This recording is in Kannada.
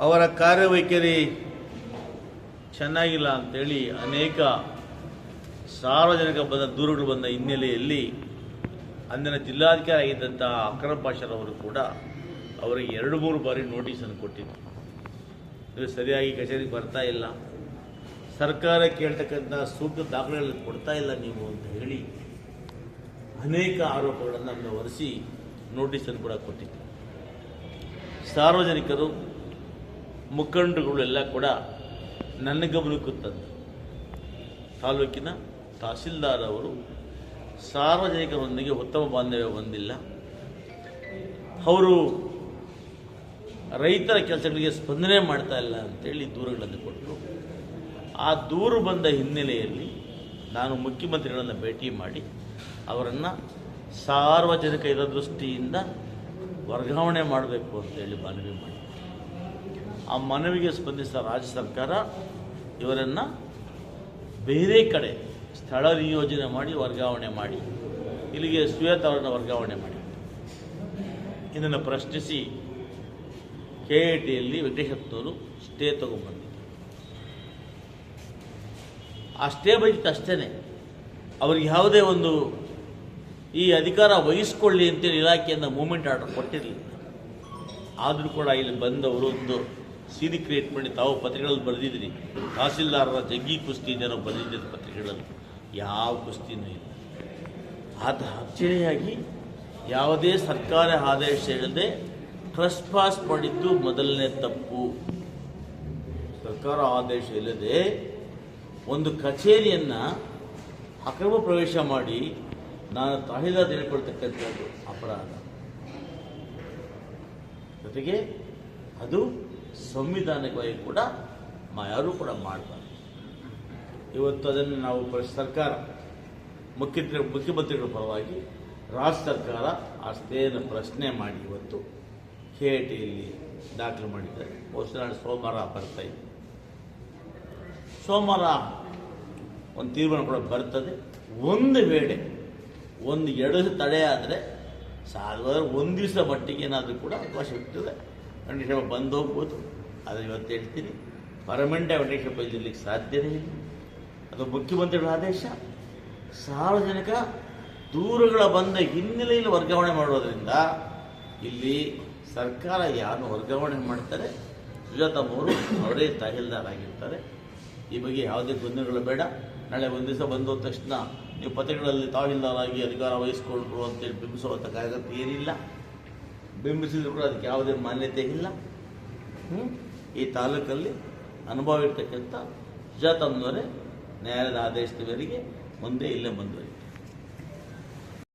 ಅವರ ಕಾರ್ಯವೈಖರಿ ಚೆನ್ನಾಗಿಲ್ಲ ಅಂತೇಳಿ ಅನೇಕ ಸಾರ್ವಜನಿಕ ಬಂದ ದೂರುಗಳು ಬಂದ ಹಿನ್ನೆಲೆಯಲ್ಲಿ ಅಂದಿನ ಜಿಲ್ಲಾಧಿಕಾರಿ ಆಗಿದ್ದಂಥ ಅಕ್ರಮ್ ಪಾಷರವರು ಕೂಡ ಅವರಿಗೆ ಎರಡು ಮೂರು ಬಾರಿ ನೋಟಿಸನ್ನು ಕೊಟ್ಟಿದ್ದರು ನೀವು ಸರಿಯಾಗಿ ಕಚೇರಿಗೆ ಬರ್ತಾ ಇಲ್ಲ. ಸರ್ಕಾರ ಕೇಳ್ತಕ್ಕಂಥ ಸೂಕ್ತ ದಾಖಲೆಗಳನ್ನು ಕೊಡ್ತಾ ಇಲ್ಲ ನೀವು ಅಂತ ಹೇಳಿ ಅನೇಕ ಆರೋಪಗಳನ್ನು ಹೊರಿಸಿ ನೋಟಿಸನ್ನು ಕೂಡ ಕೊಟ್ಟಿದ್ದರು ಸಾರ್ವಜನಿಕರು ಮುಖಂಡರುಗಳು ಎಲ್ಲ ಕೂಡ ನನ್ನ ಗಮನಕ್ಕೂ ತಾಲೂಕಿನ ತಹಸೀಲ್ದಾರ್ ಅವರು ಸಾರ್ವಜನಿಕರೊಂದಿಗೆ ಉತ್ತಮ ಬಾಂಧವ್ಯ ಹೊಂದಿಲ್ಲ. ಅವರು ರೈತರ ಕೆಲಸಗಳಿಗೆ ಸ್ಪಂದನೆ ಮಾಡ್ತಾ ಇಲ್ಲ ಅಂತೇಳಿ ದೂರುಗಳನ್ನು ಕೊಟ್ಟರು. ಆ ದೂರು ಬಂದ ಹಿನ್ನೆಲೆಯಲ್ಲಿ ನಾನು ಮುಖ್ಯಮಂತ್ರಿಗಳನ್ನು ಭೇಟಿ ಮಾಡಿ ಅವರನ್ನು ಸಾರ್ವಜನಿಕ ಹಿತದೃಷ್ಟಿಯಿಂದ ವರ್ಗಾವಣೆ ಮಾಡಬೇಕು ಅಂತೇಳಿ ಮನವಿ ಮಾಡಿ ಆ ಮನವಿಗೆ ಸ್ಪಂದಿಸಿದ ರಾಜ್ಯ ಸರ್ಕಾರ ಇವರನ್ನು ಬೇರೆ ಕಡೆ ಸ್ಥಳ ನಿಯೋಜನೆ ಮಾಡಿ ವರ್ಗಾವಣೆ ಮಾಡಿ. ಇಲ್ಲಿಗೆ ಶ್ವೇತ ಅವರನ್ನು ವರ್ಗಾವಣೆ ಮಾಡಿ. ಇದನ್ನು ಪ್ರಶ್ನಿಸಿ ಕೆ ಐ ಟಿಯಲ್ಲಿ ವೆಂಕಟೇಶಪ್ಪನವರು ಸ್ಟೇ ತೊಗೊಂಡ್ಬಂದಿದ್ದರು. ಆ ಸ್ಟೇ ಬೈಕ್ ಅಷ್ಟೇ ಅವ್ರಿಗೆ ಯಾವುದೇ ಒಂದು ಈ ಅಧಿಕಾರ ವಹಿಸ್ಕೊಳ್ಳಿ ಅಂತೇಳಿ ಇಲಾಖೆಯಿಂದ ಮೂಮೆಂಟ್ ಆರ್ಡರ್ ಕೊಟ್ಟಿರಲಿಲ್ಲ. ಆದರೂ ಕೂಡ ಇಲ್ಲಿ ಬಂದವರು ಒಂದು ಸೀದಿ ಕ್ರಿಯೇಟ್ ಮಾಡಿ ತಾವು ಪತ್ರಿಕೆಗಳಲ್ಲಿ ಬರೆದಿದ್ರಿ. ತಹಸೀಲ್ದಾರರ ಜಗ್ಗಿ ಕುಸ್ತಿ ನಾವು ಬರೆದಿದ್ದ ಪತ್ರಿಕೆಗಳಲ್ಲಿ ಯಾವ ಕುಸ್ತಿನೂ ಇಲ್ಲ. ಆತ ಅಚ್ಚರಿಯಾಗಿ ಯಾವುದೇ ಸರ್ಕಾರ ಆದೇಶ ಇಲ್ಲದೆ ಟ್ರಸ್ಟ್ ಪಾಸ್ ಮಾಡಿದ್ದು ಮೊದಲನೇ ತಪ್ಪು. ಸರ್ಕಾರ ಆದೇಶ ಇಲ್ಲದೆ ಒಂದು ಕಚೇರಿಯನ್ನು ಅಕ್ರಮ ಪ್ರವೇಶ ಮಾಡಿ ನಾನು ತಹಸೀಲ್ದಾರ್ ಹೇಳ್ಕೊಳ್ತಕ್ಕಂಥದ್ದು ಅಪರಾಧ. ಜೊತೆಗೆ ಅದು ಸಂವಿಧಾನಿಕವಾಗಿ ಕೂಡ ಯಾರೂ ಕೂಡ ಮಾಡಬಾರ್ದು. ಇವತ್ತು ಅದನ್ನು ನಾವು ಸರ್ಕಾರ ಮುಖ್ಯಮಂತ್ರಿ ಮುಖ್ಯಮಂತ್ರಿಗಳ ಪರವಾಗಿ ರಾಜ್ಯ ಸರ್ಕಾರ ಆ ಪ್ರಶ್ನೆ ಮಾಡಿ ಇವತ್ತು ಕೆ ಐ ಟಿಯಲ್ಲಿ ದಾಖಲು ಮಾಡಿದ್ದಾರೆ. ಬಹುಶಃ ಸೋಮವಾರ ಬರ್ತಾ ಇದೆ. ಸೋಮವಾರ ಒಂದು ತೀರ್ಮಾನ ಕೂಡ ಬರ್ತದೆ. ಒಂದು ವೇಳೆ ಒಂದು ಎರಡು ತಡೆ ಆದರೆ ಸಾಧಾರಣ ಒಂದು ದಿವಸ ಮಟ್ಟಿಗೆ ಏನಾದರೂ ಕೂಡ ಅವಕಾಶ ಇರ್ತದೆ ವೆಂಕಟೇಶಪ್ಪ ಬಂದು ಹೋಗ್ಬೋದು. ಆದರೆ ಇವತ್ತು ಹೇಳ್ತೀನಿ. ಪರಮಂಡ್ಯ ವೆಂಕಟೇಶಪ್ಪ ಇಲ್ಲಿ ಸಾಧ್ಯವೇ ಇಲ್ಲ. ಅದು ಮುಖ್ಯಮಂತ್ರಿಗಳ ಆದೇಶ. ಸಾರ್ವಜನಿಕ ದೂರುಗಳ ಬಂದ ಹಿನ್ನೆಲೆಯಲ್ಲಿ ವರ್ಗಾವಣೆ ಮಾಡೋದ್ರಿಂದ ಇಲ್ಲಿ ಸರ್ಕಾರ ಯಾರು ವರ್ಗಾವಣೆ ಮಾಡ್ತಾರೆ? ಸುಜಾತಮ್ಮವರು ಅವರೇ ತಹಸೀಲ್ದಾರ್ ಆಗಿರ್ತಾರೆ. ಈ ಬಗ್ಗೆ ಯಾವುದೇ ಗೊಂದಲಗಳು ಬೇಡ. ನಾಳೆ ಒಂದು ದಿವಸ ಬಂದ ತಕ್ಷಣ ನೀವು ಪತ್ರಿಕೆಗಳಲ್ಲಿ ತಹಸೀಲ್ದಾರಾಗಿ ಅಧಿಕಾರ ವಹಿಸ್ಕೊಂಡ್ರು ಅಂತೇಳಿ ಬಿಂಬಿಸುವಂಥ ಕಾರ್ಯಕರ್ತ ಏನಿಲ್ಲ. ಬಿಂಬಿಸಿದ್ರು ಕೂಡ ಅದಕ್ಕೆ ಯಾವುದೇ ಮಾನ್ಯತೆ ಇಲ್ಲ? ಈ ತಾಲೂಕಲ್ಲಿ ಅನುಭವ ಇರ್ತಕ್ಕಂಥ ಸುಜಾತಮ್ಮನವರೇ ನ್ಯಾಯಾಲಯದ ಆದೇಶದ ಮುಂದೆ ಇಲ್ಲೇ ಮುಂದುವರಿತಾರೆ